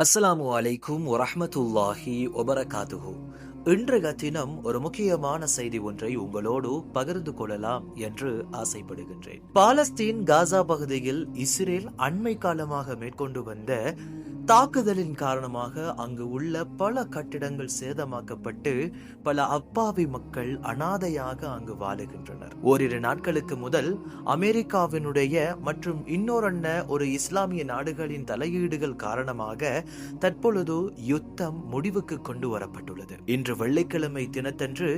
அஸ்ஸலாமு அலைக்கும் வரஹ்மத்துல்லாஹி வபரகாத்துஹு. இன்றைய தினம் ஒரு முக்கியமான செய்தி ஒன்றை உங்களோடு பகிர்ந்து கொள்ளலாம் என்று ஆசைப்படுகின்றேன். பாலஸ்தீன் காசா பகுதியில் இஸ்ரேல் அண்மை காலமாக மேற்கொண்டு வந்த தாக்குதலின் காரணமாக அங்கு உள்ள பல கட்டிடங்கள் சேதமாக்கப்பட்டு பல அப்பாவி மக்கள் அனாதையாக அங்கு வாழுகின்றனர். ஓரிரு நாட்களுக்கு முதல் அமெரிக்காவினுடைய மற்றும் இன்னொரன்ன ஒரு இஸ்லாமிய நாடுகளின் தலையீடுகள் காரணமாக தற்பொழுது யுத்தம் முடிவுக்கு கொண்டு வரப்பட்டுள்ளது. இன்று வெள்ளிக்கிழமை தினத்தன்று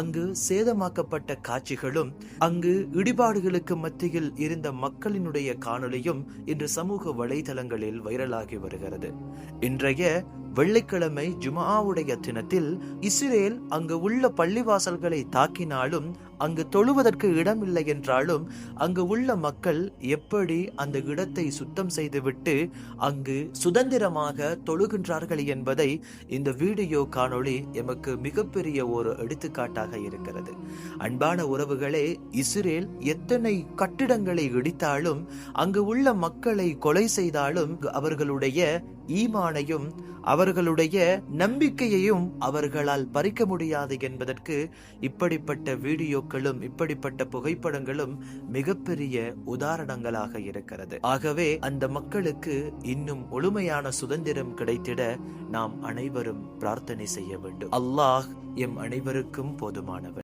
அங்கு சேதமாக்கப்பட்ட காட்சிகளும் அங்கு இடிபாடுகளுக்கு மத்தியில் இருந்த மக்களினுடைய காணொளியும் இன்று சமூக வலைதளங்களில் வைரலாகி வருகிறது. இன்றைய வெள்ளிக்கிழமை ஜுமாவுடைய தினத்தில் இஸ்ரேல் அங்கு உள்ள பள்ளிவாசல்களை தாக்கினாலும் அங்கு தொழுவதற்கு இடமில்லை என்றாலும் அங்கு உள்ள மக்கள் எப்படி அந்த இடத்தை சுத்தம் செய்துவிட்டு அங்கு சுதந்திரமாக தொழுகின்றார்கள் என்பதை இந்த வீடியோ காணொளி எமக்கு மிகப்பெரிய ஒரு எடுத்துக்காட்டாக இருக்கிறது. அன்பான உறவுகளே இஸ்ரேல் எத்தனை கட்டிடங்களை இடித்தாலும் அங்கு உள்ள மக்களை கொலை செய்தாலும் அவர்களுடைய ஈமானையும் அவர்களுடைய நம்பிக்கையையும் அவர்களால் பறிக்க முடியாது என்பதற்கு இப்படிப்பட்ட வீடியோக்களும் இப்படிப்பட்ட புகைப்படங்களும் மிகப்பெரிய உதாரணங்களாக இருக்கிறது. ஆகவே அந்த மக்களுக்கு இன்னும் முழுமையான சுதந்திரம் கிடைத்திட நாம் அனைவரும் பிரார்த்தனை செய்ய வேண்டும். அல்லாஹ் எம் அனைவருக்கும் போதுமானவர்.